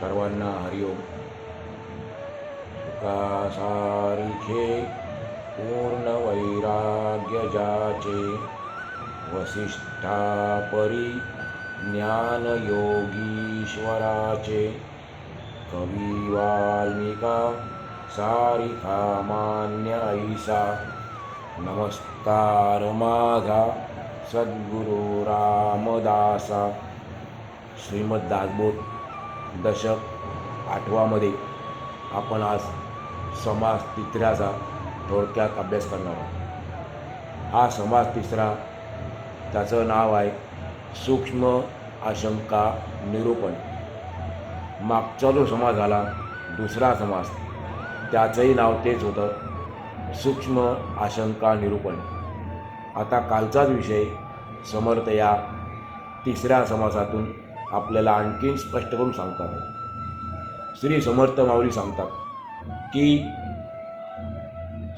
सर्वांना हरिओम. सुखासारिखे पूर्ण वैराग्य जाचे वसिष्ठापरी ज्ञान योगीश्वराचे कवी वाल्मिका सारिखा मान्य ऐसा नमस्कार माझा सद्गुरू रामदासा. श्रीमद दासबोध दशक आठवामध्ये आपण आज समास तिसऱ्याचा थोडक्यात अभ्यास करणार आहोत. हा समास तिसरा त्याचं नाव आहे सूक्ष्म आशंका निरूपण. मागचा जो समास झाला दुसरा समास त्याचंही नाव तेच होतं सूक्ष्म आशंका निरूपण. आता कालचाच विषय समर्थ या तिसऱ्या समासातून आपल्याला आणखीन स्पष्ट करून सांगतात. श्री समर्थ माऊली सांगतात की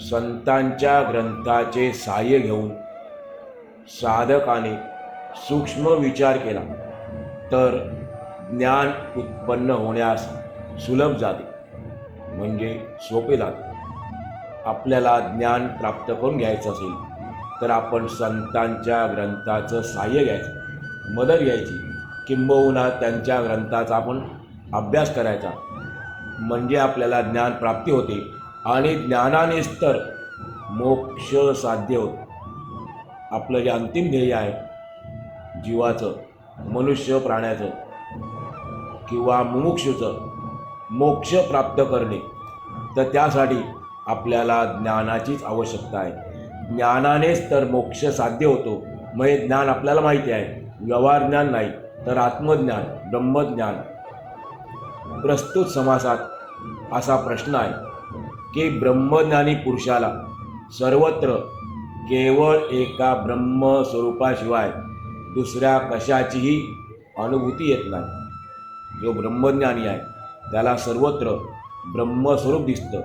संतांच्या ग्रंथाचे सहाय्य घेऊन साधकाने सूक्ष्म विचार केला तर ज्ञान उत्पन्न होण्यास सुलभ जाते म्हणजे सोपे जाते. आपल्याला ज्ञान प्राप्त करून घ्यायचं असेल तर आपण संतांच्या ग्रंथाचं सहाय्य घ्यायचं मदत घ्यायची. किंबहुना त्यांच्या ग्रंथाचा आपण अभ्यास करायचा. म्हणजे आपल्याला ज्ञान प्राप्ती होते आणि ज्ञानानेच तर मोक्ष साध्य होत. आपलं जे अंतिम ध्येय आहे जीवाचं मनुष्य प्राण्याचं किंवा मुमुक्षूचं मोक्ष प्राप्त करणे तर त्यासाठी आपल्याला ज्ञानाचीच आवश्यकता आहे. ज्ञानानेच तर मोक्ष साध्य होतो. मग हे ज्ञान आपल्याला माहिती आहे. व्यवहार ज्ञान नाही. तर आत्मज्ञान ब्रह्मज्ञान प्रस्तुत समासात असा प्रश्न आहे की ब्रह्मज्ञानी पुरुषाला सर्वत्र केवळ एका ब्रह्मस्वरूपाशिवाय दुसऱ्या कशाचीही अनुभूती येत नाही. जो ब्रह्मज्ञानी आहे त्याला सर्वत्र ब्रह्मस्वरूप दिसतं.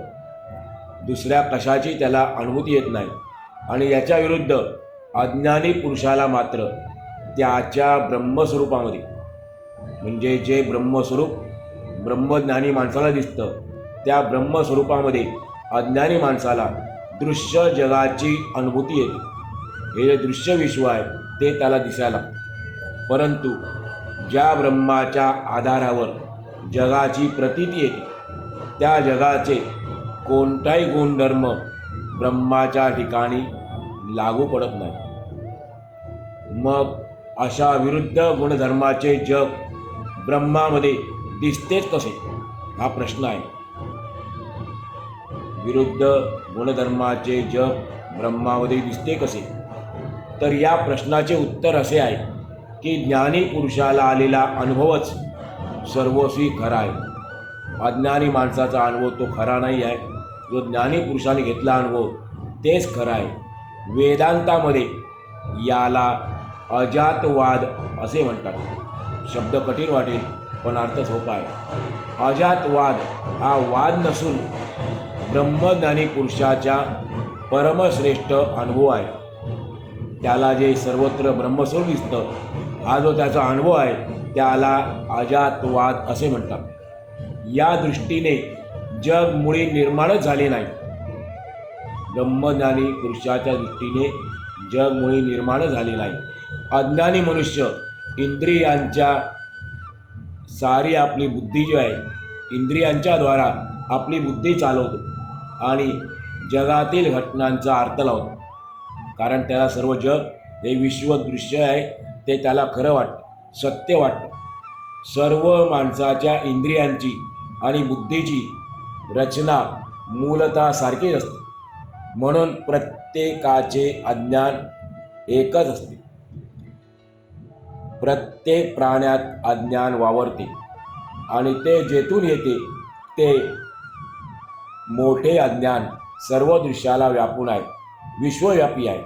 दुसऱ्या कशाची त्याला अनुभूती येत नाही. आणि याच्या विरुद्ध अज्ञानी पुरुषाला मात्र त्याच्या ब्रह्मस्वरूपामध्ये. म्हणजे जे ब्रह्मस्वरूप ब्रह्मज्ञानी माणसाला दिसतं त्या ब्रह्मस्वरूपामध्ये अज्ञानी माणसाला दृश्य जगाची अनुभूती येते. हे जे दृश्य विश्व आहे ते त्याला दिसायला परंतु ज्या ब्रह्माच्या आधारावर जगाची प्रतीती येते त्या जगाचे कोणताही गुणधर्म ब्रह्माच्या ठिकाणी लागू पडत नाही. मग अशा विरुद्ध गुणधर्माचे जग ब्रह्मामध्ये दिसतेच कसे? हा प्रश्न आहे. विरुद्ध गुणधर्माचे जग ब्रह्मामध्ये दिसते कसे? तर या प्रश्नाचे उत्तर असे आहे की ज्ञानी पुरुषाला आलेला अनुभवच सर्वस्वी खरा आहे. अज्ञानी माणसाचा अनुभव तो खरा नाही आहे. जो ज्ञानी पुरुषाने घेतला अनुभव तेच खरा आहे. वेदांतामध्ये याला अजातवाद असे म्हणतात. शब्द कठीण वाटेल पण अर्थ सोपा आहे. अजातवाद हा वाद नसून ब्रह्मज्ञानी पुरुषाच्या परमश्रेष्ठ अनुभव आहे. त्याला जे सर्वत्र ब्रह्मस्वरूप दिसतं हा जो त्याचा अनुभव आहे त्याला अजातवाद असे म्हणतात. या दृष्टीने जग मुळी निर्माणच झाले नाही. ब्रह्मज्ञानी पुरुषाच्या दृष्टीने जग मुळी निर्माण झाले नाही. अज्ञानी मनुष्य इंद्रियांच्या सारी आपली बुद्धी जी आहे इंद्रियांच्या द्वारा आपली बुद्धी चालवतो आणि जगातील घटनांचा अर्थ लावतो. कारण त्याला सर्व जग हे विश्वदृश्य आहे ते त्याला खरं वाटतं सत्य वाटतं. सर्व माणसाच्या इंद्रियांची आणि बुद्धीची रचना मूलतः सारखीच असते. म्हणून प्रत्येकाचे अज्ञान एकच असते. प्रत्येक प्राण्यात अज्ञान वावरते आणि ते जेथून येते ते मोठे अज्ञान सर्व दृश्याला व्यापून आहे विश्वव्यापी आहे.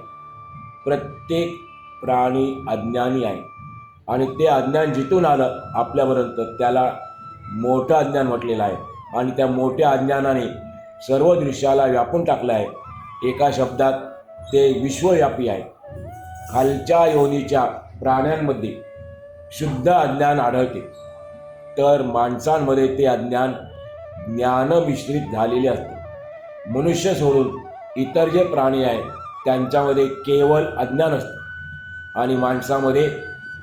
प्रत्येक प्राणी अज्ञानी आहे आणि ते अज्ञान जिथून आलं आपल्यापर्यंत त्याला मोठं अज्ञान म्हटलेलं आहे आणि त्या मोठ्या अज्ञानाने सर्व दृश्याला व्यापून टाकलं आहे. एका शब्दात ते विश्वव्यापी आहे. खालच्या योनीच्या प्राण्यांमध्ये शुद्ध अज्ञान आढळते. तर माणसांमध्ये ते अज्ञान ज्ञानमिश्रित झालेले असते. मनुष्य सोडून इतर जे प्राणी आहेत त्यांच्यामध्ये केवळ अज्ञान असतं. आणि माणसामध्ये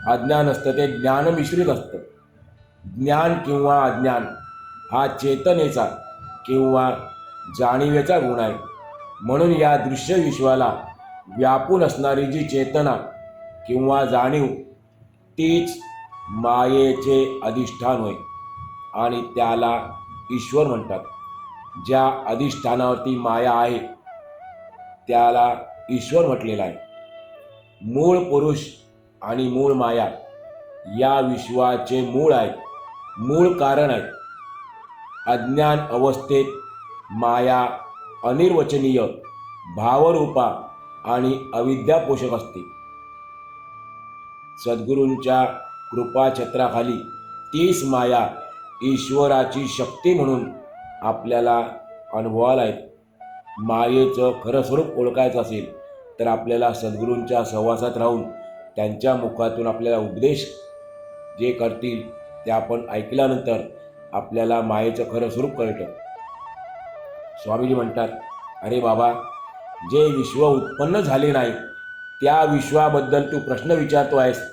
अज्ञान असतं ते ज्ञानमिश्रित असतं. ज्ञान किंवा अज्ञान हा चेतनेचा किंवा जाणीवेचा गुण आहे. म्हणून या दृश्य विश्वाला व्यापून असणारी जी चेतना किंवा जाणीव तीच मायेचे अधिष्ठान होय. आणि त्याला ईश्वर म्हणतात. ज्या अधिष्ठानावरती माया आहे त्याला ईश्वर म्हटलेला आहे. मूळ पुरुष आणि मूळ माया या विश्वाचे मूळ आहे मूळ कारण आहे अज्ञान अवस्थेत माया अनिर्वचनीय भावरूपा आणि अविद्यापोषक असते. सद्गुरूंच्या कृपाछत्राखाली तीच माया ईश्वराची शक्ती म्हणून आपल्याला अनुभवाला आहेत. मायेचं खरं स्वरूप ओळखायचं असेल तर आपल्याला सद्गुरूंच्या सहवासात राहून त्यांच्या मुखातून आपल्याला उपदेश जे करतील ते आपण ऐकल्यानंतर आपल्याला मायेचं खरं स्वरूप कळतं. स्वामीजी म्हणतात अरे बाबा जे विश्व उत्पन्न झाले नाही त्या विश्वाबद्दल तू प्रश्न विचारतो आहेस.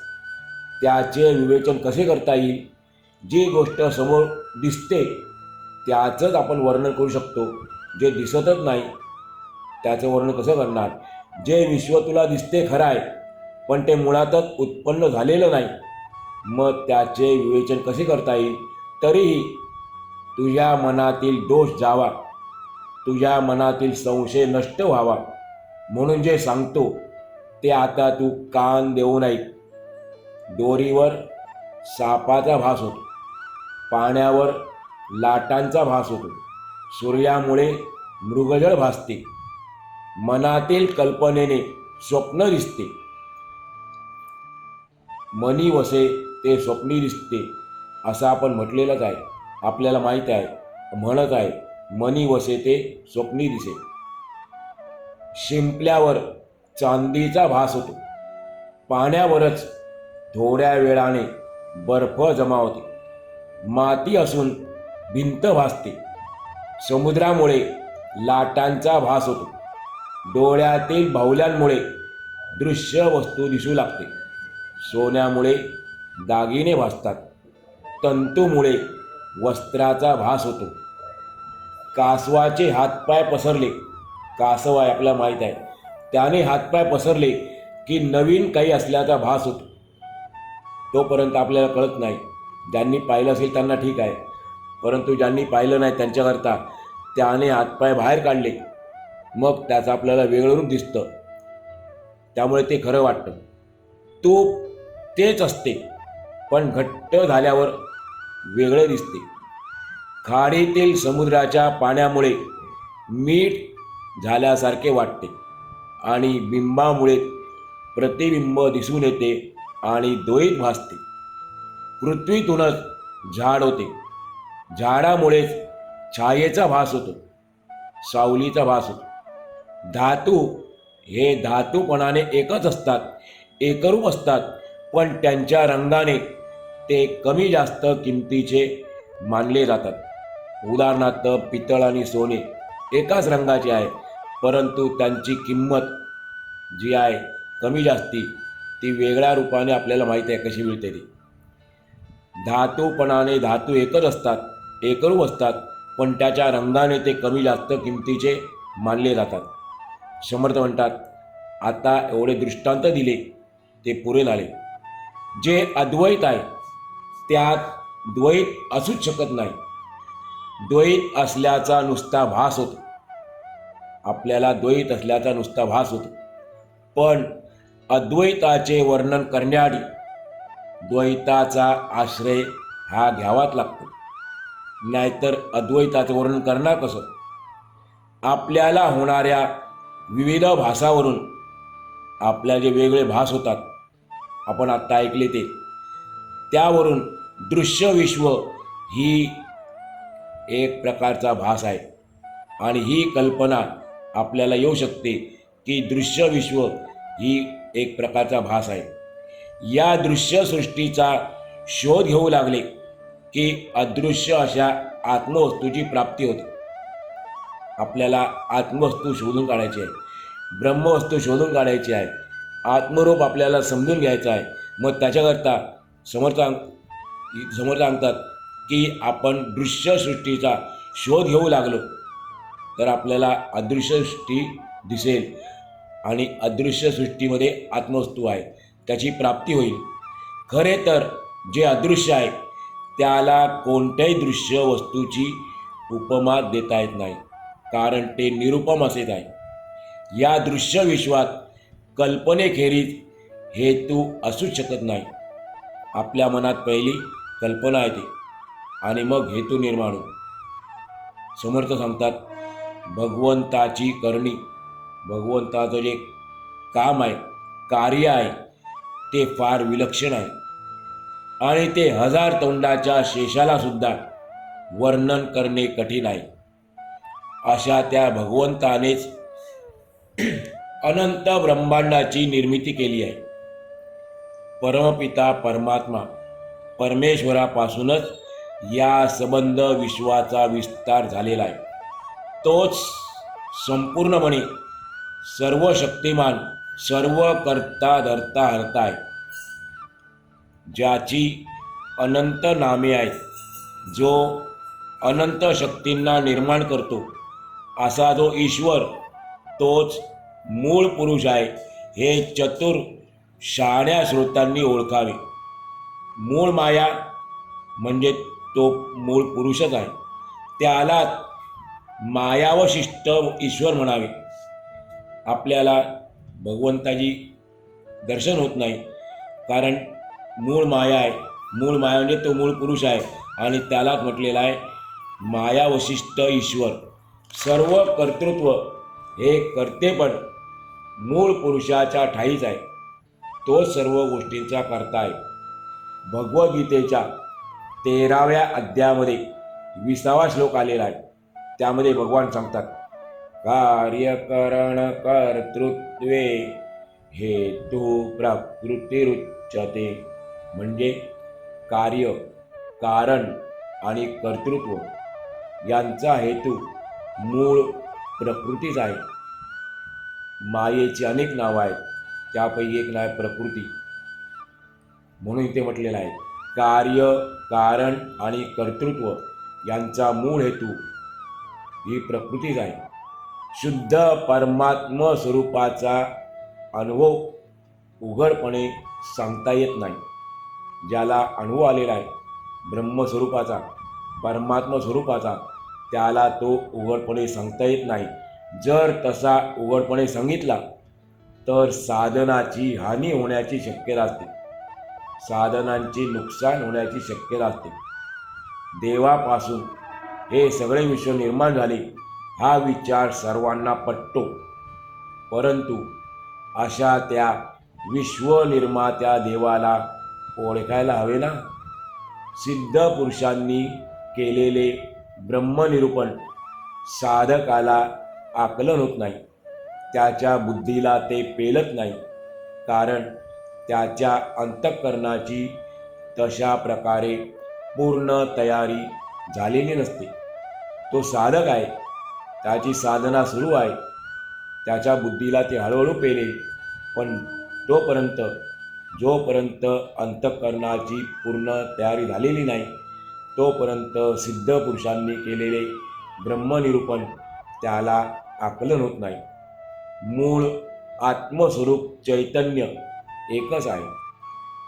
त्याचे विवेचन कसे करता येईल? जी गोष्ट समोर दिसते त्याचंच आपण वर्णन करू शकतो. जे दिसतच नाही त्याचं वर्णन कसं करणार? जे विश्व तुला दिसते खरं आहे पण ते मुळातच उत्पन्न झालेलं नाही मग त्याचे विवेचन कसे करता येईल? तरीही तुझ्या मनातील दोष जावा. तुझ्या मनातील संशय नष्ट व्हावा. म्हणून जे सांगतो ते आता तू कान देऊ नाही दोरीवर सापाचा भास होतो. पाण्यावर लाटांचा भास होतो. सूर्यामुळे मृगजळ भासते. मनातील कल्पनेने स्वप्न दिसते. मनी वसे ते स्वप्नी दिसते असं आपण म्हटलेलंच आहे. आपल्याला माहीत आहे म्हणत आहे मनी वसे ते स्वप्नी दिसे. शिंपल्यावर चांदीचा भास होतो. पाण्यावरच थोड्या वेळाने बर्फ जमा होते. माती असून भिंत भासते. समुद्रामुळे लाटांचा भास होतो. डोळ्यातील बाहुल्यांमुळे दृश्य वस्तू दिसू लागते. सोन्यामुळे दागिने भासतात. तंतूमुळे वस्त्राचा भास होतो. कासवाचे हातपाय पसरले. कासव आहे आपल्याला माहीत आहे. त्याने हातपाय पसरले की नवीन काही असल्याचा भास होतो. तोपर्यंत आपल्याला कळत नाही. ज्यांनी पाहिलं असेल त्यांना ठीक आहे. परंतु ज्यांनी पाहिलं नाही त्यांच्याकरता त्याने हातपाय बाहेर काढले. मग त्याचं आपल्याला वेगळं दिसतं. त्यामुळे ते खरं वाटतं. तो तेच असते. पण घट्ट झाल्यावर वेगळे दिसते. खाडीतील समुद्राच्या पाण्यामुळे मीठ झाल्यासारखे वाटते. आणि बिंबामुळे प्रतिबिंब दिसून येते. आणि द्वैत भासते. पृथ्वीतूनच झाड होते. झाडामुळेच छायेचा भास होतो. सावलीचा भास होतो. धातू हे धातूपणाने एकच असतात एकरूप असतात पण त्यांच्या रंगाने ते कमी जास्त किमतीचे मानले जातात. उदाहरणार्थ पितळ आणि सोने एकाच रंगाचे आहे परंतु त्यांची किंमत जी आहे कमी जास्ती ती वेगळ्या रूपाने आपल्याला माहीत आहे कशी मिळते ती. धातूपणाने धातू एकच असतात एकरूप असतात पण त्याच्या रंगाने ते कमी जास्त किमतीचे मानले जातात. समर्थ म्हणतात आता एवढे दृष्टांत दिले ते पुरे झाले. जे अद्वैत आहे त्यात द्वैत असूच शकत नाही. द्वैत असल्याचा नुसता भास होतो. आपल्याला द्वैत असल्याचा नुसता भास होतो. पण अद्वैताचे वर्णन करण्याआधी द्वैताचा आश्रय हा घ्यावाच लागतो. नाहीतर अद्वैताचं वर्णन करणार कसं? आपल्याला होणाऱ्या विविध भासावरून आपल्या जे वेगळे भास होतात आपण आत्ता ऐकले ते त्यावरून दृश्य विश्व ही एक प्रकारचा भास आहे आणि ही कल्पना आपल्याला येऊ शकते की दृश्य विश्व ही एक प्रकारचा भास आहे. या दृश्य सृष्टीचा शोध घेऊ लागले की अदृश्य अशा आत्मवस्तूची प्राप्ती होते. आपल्याला आत्मवस्तू शोधून काढायची आहे. ब्रह्मवस्तू शोधून काढायची आहे. आत्मरूप आपल्याला समजून घ्यायचं आहे. मग त्याच्याकरता समर्थ समर्थ सांगतात की आपण दृश्यसृष्टीचा शोध घेऊ लागलो. तर आपल्याला अदृश्य सृष्टी दिसेल. आणि अदृश्य सृष्टीमध्ये आत्मवस्तू आहे. त्याची प्राप्ती होईल. खरे तर जे अदृश्य आहे त्याला कोणत्याही दृश्य वस्तूची उपमा देता येत नाही. कारण ते निरुपम असेच आहे. या दृश्य विश्वात कल्पनेखेरीज हेतू असूच शकत नाही. आपल्या मनात पहिली कल्पना येते आणि मग हेतू निर्माण होतो. समर्थ सांगतात भगवंताची करणी भगवंताचं जे काम आहे कार्य आहे ते फार विलक्षण आहे. आणि ते हजार तोंडाच्या शेषाला सुद्धा वर्णन करणे कठीण आहे. अशा त्या भगवंतानेच अनंत ब्रह्मांडाची निर्मिती केली आहे. परमपिता परमात्मा परमेश्वरापासूनच या संबंध विश्वाचा विस्तार झालेला आहे. तोच संपूर्णपणे सर्व शक्तिमान सर्व करता धरता हरता आहे. ज्याची अनंत नामे आहेत जो अनंत शक्तींना निर्माण करतो असा जो ईश्वर तोच मूळ पुरुष आहे हे चतुर शहाण्या श्रोतांनी ओळखावे. मूळ माया म्हणजे तो मूळ पुरुषच आहे. त्याला मायावशिष्ट ईश्वर म्हणावे. आपल्याला भगवंताची दर्शन होत नाही. कारण मूळ माया आहे. मूळ माया म्हणजे तो मूळ पुरुष आहे. आणि त्यालाच म्हटलेला आहे मायावशिष्ट ईश्वर सर्व कर्तृत्व हे कर्तेपण मूळ पुरुषाच्या ठाईच आहे. तो सर्व गोष्टींचा करता आहे. भगवद्गीतेच्या तेराव्या अध्यायामध्ये विसावा श्लोक आलेला आहे. त्यामध्ये भगवान सांगतात कार्यकरण कर्तृत्वे हेतू प्रकृतिरुच्यते. म्हणजे कार्य कारण आणि कर्तृत्व यांचा हेतू मूळ प्रकृतीच आहे. मायेची अनेक नावं आहेत त्यापैकी एक नाव आहे प्रकृती. म्हणून इथे म्हटलेलं आहे कार्य कारण आणि कर्तृत्व यांचा मूळ हेतू ही प्रकृतीच आहे. शुद्ध परमात्म स्वरूपाचा अनुभव उघडपणे सांगता येत नाही. ज्याला अनुभव आलेला आहे ब्रह्मस्वरूपाचा परमात्म स्वरूपाचा त्याला तो उघडपणे सांगता येत नाही. जर तसा उघडपणे सांगितला तर साधनाची हानी होण्याची शक्यता असते. साधनांचे नुकसान होण्याची शक्यता असते. देवापासून हे सगळे विश्व निर्माण झाले हा विचार सर्वांना पटतो. परंतु अशा त्या विश्वनिर्मात्या देवाला ओळखायला हवे ना? सिद्ध पुरुषांनी केलेले ब्रह्मनिरूपण साधकाला आकलन होत नाही. त्याच्या बुद्धीला ते पेलत नाही. कारण त्याच्या अंतःकरणाची तशा प्रकारे पूर्ण तयारी झालेली नसते. तो साधक आहे. त्याची साधना सुरू आहे. त्याच्या बुद्धीला ते हळूहळू पेले पण तोपर्यंत जोपर्यंत अंतःकरणाची पूर्ण तयारी झालेली नाही तोपर्यंत सिद्ध पुरुषांनी केलेले ब्रह्मनिरूपण त्याला आकलन होत नाही. मूळ आत्मस्वरूप चैतन्य एकच आहे.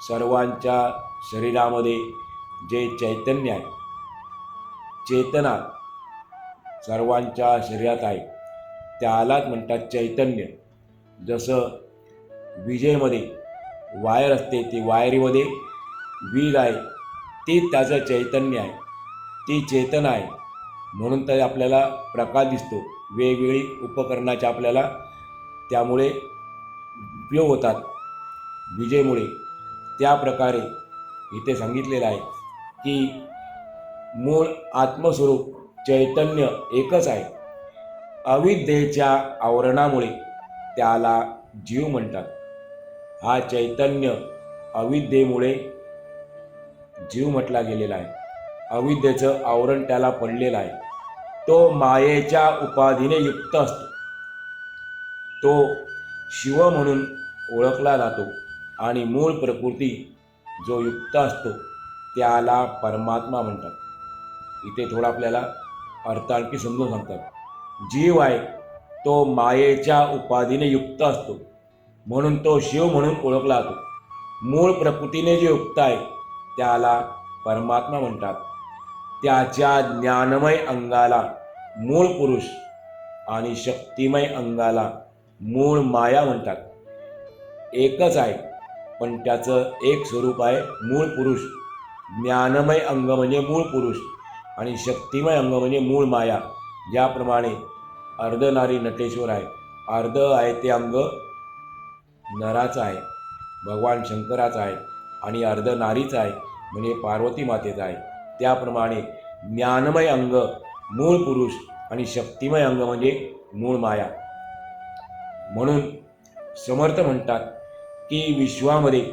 सर्वांच्या शरीरामध्ये जे चैतन्य आहे चेतना सर्वांच्या शरीरात आहे. त्यालाच म्हणतात चैतन्य. जसं विजेमध्ये वायर असते ती वायरीमध्ये वीज आहे ती त्याचं चैतन्य आहे. ती चेतन आहे. म्हणून तर आपल्याला प्रकाश दिसतो. वेगवेगळी उपकरणाचे आपल्याला त्यामुळे उपयोग होतात. विजेमुळे. त्या प्रकारे इथे सांगितलेलं आहे की मूळ आत्मस्वरूप चैतन्य एकच आहे. अविद्येच्या आवरणामुळे त्याला जीव म्हणतात. हा चैतन्य अविद्येमुळे जीव म्हटला गेलेला आहे. अविद्येचं आवरण त्याला पडलेलं आहे. तो मायेच्या उपाधीने युक्त असतो. तो शिव म्हणून ओळखला जातो आणि मूळ प्रकृती जो युक्त असतो त्याला परमात्मा म्हणतात. इथे थोडा आपल्याला अर्थ आणखी समजून सांगतात. जीव आहे तो मायेच्या उपाधीने युक्त असतो. म्हणून तो शिव म्हणून ओळखला जातो. मूळ प्रकृतीने जे युक्त आहे त्याला परमात्मा म्हणतात. त्याच्या ज्ञानमय अंगाला मूळ पुरुष आणि शक्तिमय अंगाला मूळ माया म्हणतात. एकच आहे पण त्याचं एक स्वरूप आहे मूळ पुरुष. ज्ञानमय अंग म्हणजे मूळ पुरुष. आणि शक्तिमय अंग म्हणजे मूळ माया ज्याप्रमाणे अर्धनारी नटेश्वर आहे अर्ध आहे ते अंग नराचं आहे भगवान शंकराचं आहे आणि अर्ध नारीचं आहे म्हणजे पार्वती मातेचं आहे. त्याप्रमाणे ज्ञानमय अंग मूळ पुरुष आणि शक्तिमय अंग म्हणजे मूळ माया. म्हणून समर्थ म्हणतात की विश्वामध्ये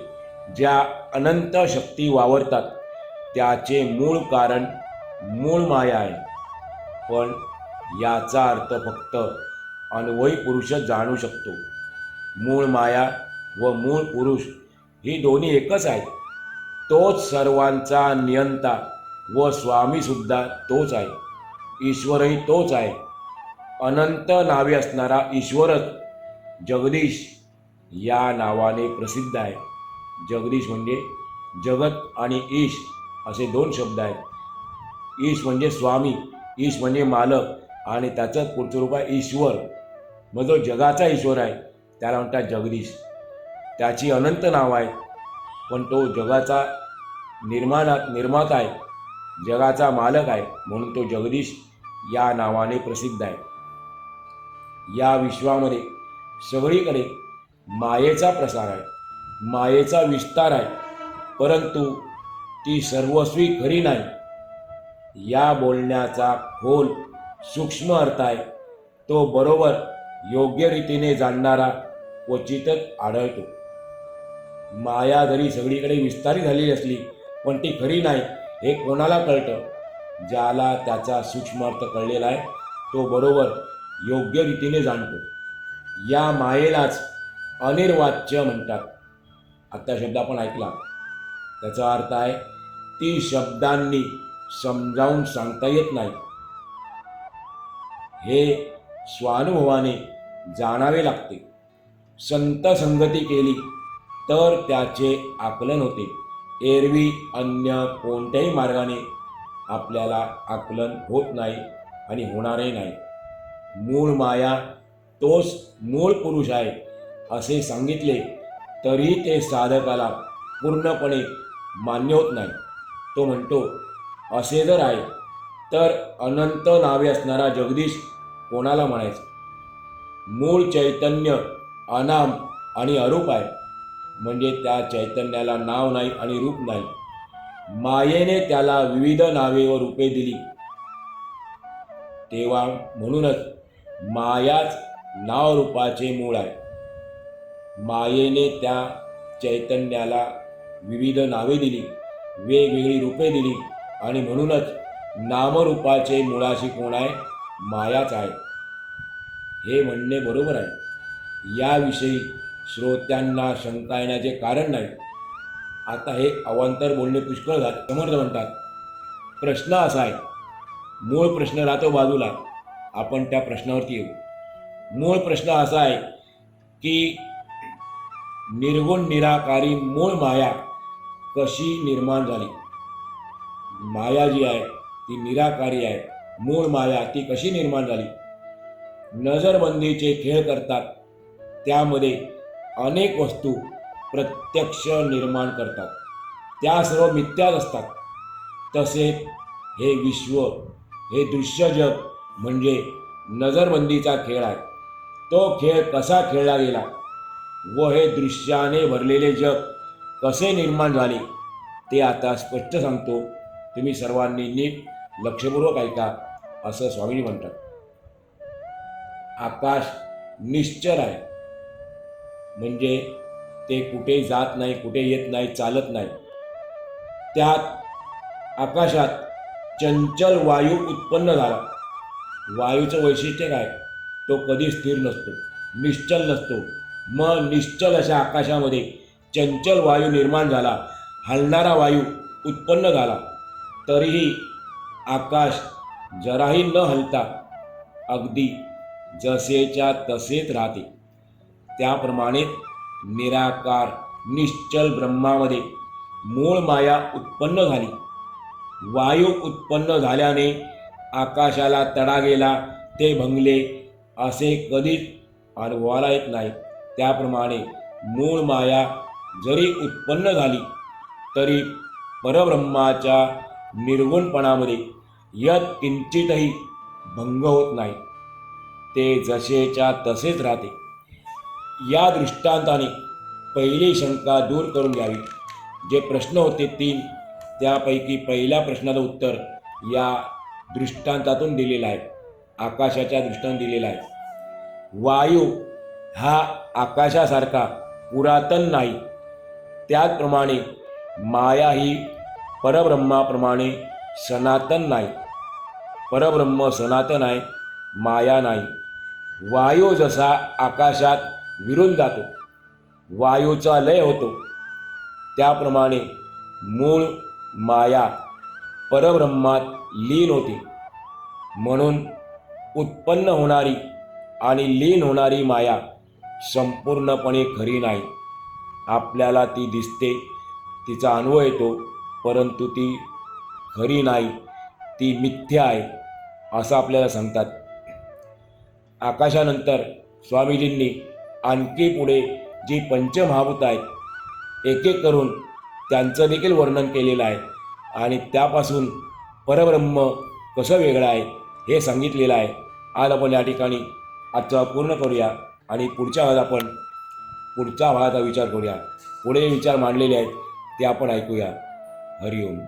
ज्या अनंत शक्ती वावरतात त्याचे मूळ कारण मूळ माया आहे. पण याचा अर्थ फक्त अन्वयी पुरुषच जाणू शकतो. मूळ माया व मूळ पुरुष ही दोन्ही एकच आहेत. तोच सर्वांचा नियंता व स्वामीसुद्धा तोच आहे. ईश्वरही तोच आहे. अनंत नावे असणारा ईश्वरच जगदीश या नावाने प्रसिद्ध आहे. जगदीश म्हणजे जगत आणि ईश असे दोन शब्द आहेत. ईश म्हणजे स्वामी ईश म्हणजे मालक आणि त्याचं पुढचं रूप आहे ईश्वर. मग जो जगाचा ईश्वर आहे त्याला म्हणतात जगदीश. त्याची अनंत नाव आहे पण तो जगाचा निर्माणा निर्माता आहे जगाचा मालक आहे म्हणून तो जगदीश या नावाने प्रसिद्ध आहे. या विश्वामध्ये सगळीकडे मायेचा प्रसार आहे मायेचा विस्तार आहे परंतु ती सर्वस्वी खरी नाही. या बोलण्याचा खोल सूक्ष्म अर्थ आहे. तो बरोबर योग्य रीतीने जाणणारा क्वचितच आढळतो. माया जरी सगळीकडे विस्तारित झालेली असली पण ती खरी नाही हे कोणाला कळतं? ज्याला त्याचा सूक्ष्म अर्थ कळलेला आहे तो बरोबर योग्य रीतीने जाणतो. या मायेलाच अनिर्वाच्य म्हणतात. आत्ता शब्द आपण ऐकला. त्याचा अर्थ आहे ती शब्दांनी समजावून सांगता येत नाही. हे स्वानुभवाने जाणावे लागते. संत संगती केली तर त्याचे आकलन होते. एरवी अन्य कोणत्याही मार्गाने आपल्याला आकलन होत नाही आणि होणारही नाही. मूळ माया तोच मूळ पुरुष आहे असे सांगितले तरी ते साधकाला पूर्णपणे मान्य होत नाही. तो म्हणतो असे जर आहे तर अनंत नावे असणारा जगदीश कोणाला म्हणायचं? मूळ चैतन्य अनाम आणि अरूप आहे. म्हणजे त्या चैतन्याला नाव नाही आणि रूप नाही. मायेने त्याला विविध नावे व रूपे दिली. तेव्हा म्हणूनच मायाच नाव रूपाचे मूळ आहे. मायेने त्या चैतन्याला विविध नावे दिली वेगवेगळी रूपे दिली. आणि म्हणूनच नामरूपाचे मुळाशी कोण आहे? मायाच आहे. हे म्हणणे बरोबर आहे. याविषयी श्रोत्यांना शंका येण्याचे कारण नाही. आता हे अवांतर बोलणे पुष्कळ झाले. समर्थ म्हणतात प्रश्न असा आहे. मूळ प्रश्न राहतो बाजूला. आपण त्या प्रश्नावरती येऊ. मूळ प्रश्न असा आहे की निर्गुण निराकारी मूळ माया कशी निर्माण झाली? माया जी आहे ती निराकारी आहे. मूळ माया ती कशी निर्माण झाली? नजरबंदीचे खेळ करतात. त्यामध्ये अनेक वस्तू प्रत्यक्ष निर्माण करतात. त्या सर्व मिथ्याच असतात. तसे हे विश्व हे दृश्य जग म्हणजे नजरबंदीचा खेळ आहे. तो खेळ कसा खेळला गेला? व हे दृश्याने भरलेले जग कसे निर्माण झाले? ते आता स्पष्ट सांगतो. तुम्ही सर्वांनी नीट लक्षपूर्वक ऐका असं स्वामीजी म्हणतात. आकाश निश्चल आहे. म्हणजे ते कुठे जात नाही कुठे येत नाही चालत नाही. त्यात आकाशात चंचल वायू उत्पन्न झाला. वायूचं वैशिष्ट्य काय? तो कधी स्थिर नसतो निश्चल नसतो. मग निश्चल अशा आकाशामध्ये चंचल वायू निर्माण झाला हलणारा वायू उत्पन्न झाला. तरीही आकाश जराही न हलता अगदी जसेच्या तसेच राहते. त्याप्रमाणे निराकार निश्चल ब्रह्मामध्ये मूळ माया उत्पन्न झाली. वायू उत्पन्न झाल्याने आकाशाला तडा गेला ते भंगले असे कधीच अनुभवाला येत नाही. त्याप्रमाणे मूळ माया जरी उत्पन्न झाली तरी परब्रह्माच्या निर्गुणपणामध्ये यत किंचितही भंग होत नाही. ते जसेच्या तसेच राहते. या दृष्टांताने पहिली शंका दूर करून घ्यावी. जे प्रश्न होते तीन त्यापैकी पहिल्या प्रश्नाचं उत्तर या दृष्टांतातून दिलेलं आहे. आकाशाच्या दृष्टांत दिलेला आहे. वायू हा आकाशासारखा पुरातन नाही. त्याचप्रमाणे माया ही परब्रह्माप्रमाणे सनातन नाही. परब्रह्म सनातन आहे माया नाही. वायू जसा आकाशात विरून जातो वायूचा लय होतो त्याप्रमाणे मूळ माया परब्रह्मात लीन होते. म्हणून उत्पन्न होणारी आणि लीन होणारी माया संपूर्णपणे खरी नाही. आपल्याला ती दिसते तिचा अनुभव येतो परंतु ती खरी नाही ती मिथ्या आहे असं आपल्याला सांगतात. आकाशानंतर स्वामीजींनी आणखी पुढे जी पंचमहाभूत आहेत एक एक करून त्यांचं देखील वर्णन केलेलं आहे आणि त्यापासून परब्रह्म कसं वेगळं आहे हे सांगितलेलं आहे. आज आपण या ठिकाणी आजचा पूर्ण करूया आणि पुढच्या भागात आपण पुढच्या भागाचा विचार करूया. पुढे जे विचार मांडलेले आहेत ते आपण ऐकूया. हरिओम.